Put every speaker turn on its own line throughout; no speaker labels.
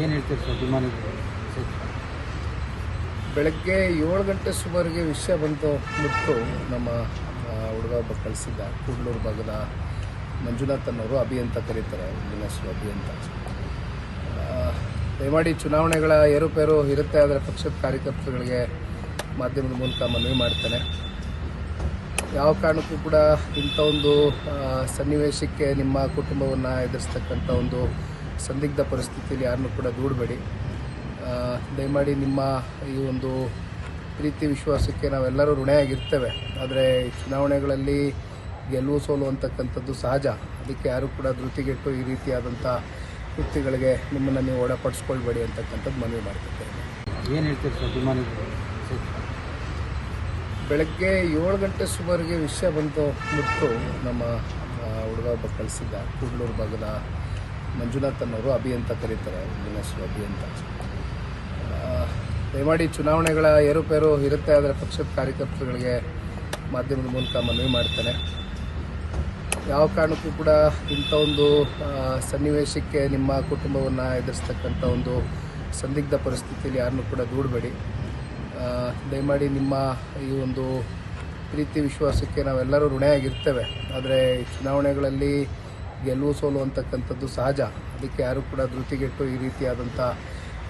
ಏನು ಹೇಳ್ತೀರಿ ಸರ್
ಬೆಳಗ್ಗೆ ಏಳು ಗಂಟೆ ಸುಮಾರಿಗೆ ವಿಷಯ ಬಂತು ಮುಟ್ಟು ನಮ್ಮ ಹುಡುಗ ಒಬ್ಬ ಕಳಿಸಿದ್ದ. ಕೂಡ್ಲೂರು ಭಾಗದ ಮಂಜುನಾಥ್ ಅನ್ನೋರು ಅಭಿ ಅಂತ ಕರೀತಾರೆ ಮುಂದಿನ ಹೆಸರು ಅಭಿ ಅಂತ. ದಯಮಾಡಿ ಚುನಾವಣೆಗಳ ಏರುಪೇರು ಇರುತ್ತೆ, ಆದರೆ ಪಕ್ಷದ ಕಾರ್ಯಕರ್ತರುಗಳಿಗೆ ಮಾಧ್ಯಮದ ಮೂಲಕ ಮನವಿ ಮಾಡ್ತೇನೆ. ಯಾವ ಕಾರಣಕ್ಕೂ ಕೂಡ ಇಂಥ ಒಂದು ಸನ್ನಿವೇಶಕ್ಕೆ ನಿಮ್ಮ ಕುಟುಂಬವನ್ನು ಎದುರಿಸ್ತಕ್ಕಂಥ ಒಂದು ಸಂದಿಗ್ಧ ಪರಿಸ್ಥಿತಿಯಲ್ಲಿ ಯಾರನ್ನೂ ಕೂಡ ದೂಡಬೇಡಿ. ದಯಮಾಡಿ ನಿಮ್ಮ ಈ ಒಂದು ಪ್ರೀತಿ ವಿಶ್ವಾಸಕ್ಕೆ ನಾವೆಲ್ಲರೂ ಋಣಿಯಾಗಿರ್ತೇವೆ. ಆದರೆ ಚುನಾವಣೆಗಳಲ್ಲಿ ಗೆಲುವು ಸೋಲು ಅಂತಕ್ಕಂಥದ್ದು ಸಹಜ. ಅದಕ್ಕೆ ಯಾರೂ ಕೂಡ ಧೃತಿಗೆಟ್ಟು ಈ ರೀತಿಯಾದಂಥ ಕೃತ್ಯಗಳಿಗೆ ನಿಮ್ಮನ್ನು ನೀವು ಒಳಪಡಿಸ್ಕೊಳ್ಬೇಡಿ ಅಂತಕ್ಕಂಥದ್ದು ಮನವಿ ಮಾಡ್ತಿದ್ದೇನೆ
ಏನು ಹೇಳ್ತೀರಿ ಸರ್ ಅಭಿಮಾನಿಗಳು?
ಬೆಳಗ್ಗೆ ಏಳು ಗಂಟೆ ಸುಮಾರಿಗೆ ವಿಷಯ ಬಂತು ಮುಟ್ಟು ನಮ್ಮ ಹುಡುಗ ಒಬ್ಬ ಕಳಿಸಿದ್ದ ಕೂಡ್ಲೂರು ಭಾಗದ ಮಂಜುನಾಥ್ ಅನ್ನೋರು ಅಭಿ ಅಂತ ಕರೀತಾರೆ ಹೆಸರು ಅಭಿ ಅಂತ. ದಯಮಾಡಿ ಚುನಾವಣೆಗಳ ಏರುಪೇರು ಇರುತ್ತೆ, ಆದರೆ ಪಕ್ಷದ ಕಾರ್ಯಕರ್ತರುಗಳಿಗೆ ಮಾಧ್ಯಮದ ಮೂಲಕ ಮನವಿ ಮಾಡ್ತೇನೆ. ಯಾವ ಕಾರಣಕ್ಕೂ ಕೂಡ ಇಂಥ ಒಂದು ಸನ್ನಿವೇಶಕ್ಕೆ ನಿಮ್ಮ ಕುಟುಂಬವನ್ನು ಎದುರಿಸ್ತಕ್ಕಂಥ ಒಂದು ಸಂದಿಗ್ಧ ಪರಿಸ್ಥಿತಿಯಲ್ಲಿ ಯಾರನ್ನೂ ಕೂಡ ದೂಡಬೇಡಿ. ದಯಮಾಡಿ ನಿಮ್ಮ ಈ ಒಂದು ಪ್ರೀತಿ ವಿಶ್ವಾಸಕ್ಕೆ ನಾವೆಲ್ಲರೂ ಋಣೆಯಾಗಿರ್ತೇವೆ. ಆದರೆ ಚುನಾವಣೆಗಳಲ್ಲಿ ಗೆಲುವು ಸೋಲು ಅಂತಕ್ಕಂಥದ್ದು ಸಹಜ. ಅದಕ್ಕೆ ಯಾರೂ ಕೂಡ ಧೃತಿಗೆಟ್ಟು ಈ ರೀತಿಯಾದಂಥ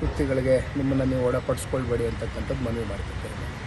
ಕೃತ್ಯಗಳಿಗೆ ನಿಮ್ಮನ್ನು ನೀವು ಒಳಪಡಿಸ್ಕೊಳ್ಬೇಡಿ ಅಂತಕ್ಕಂಥದ್ದು ಮನವಿ ಮಾಡ್ತಿದ್ದೇನೆ.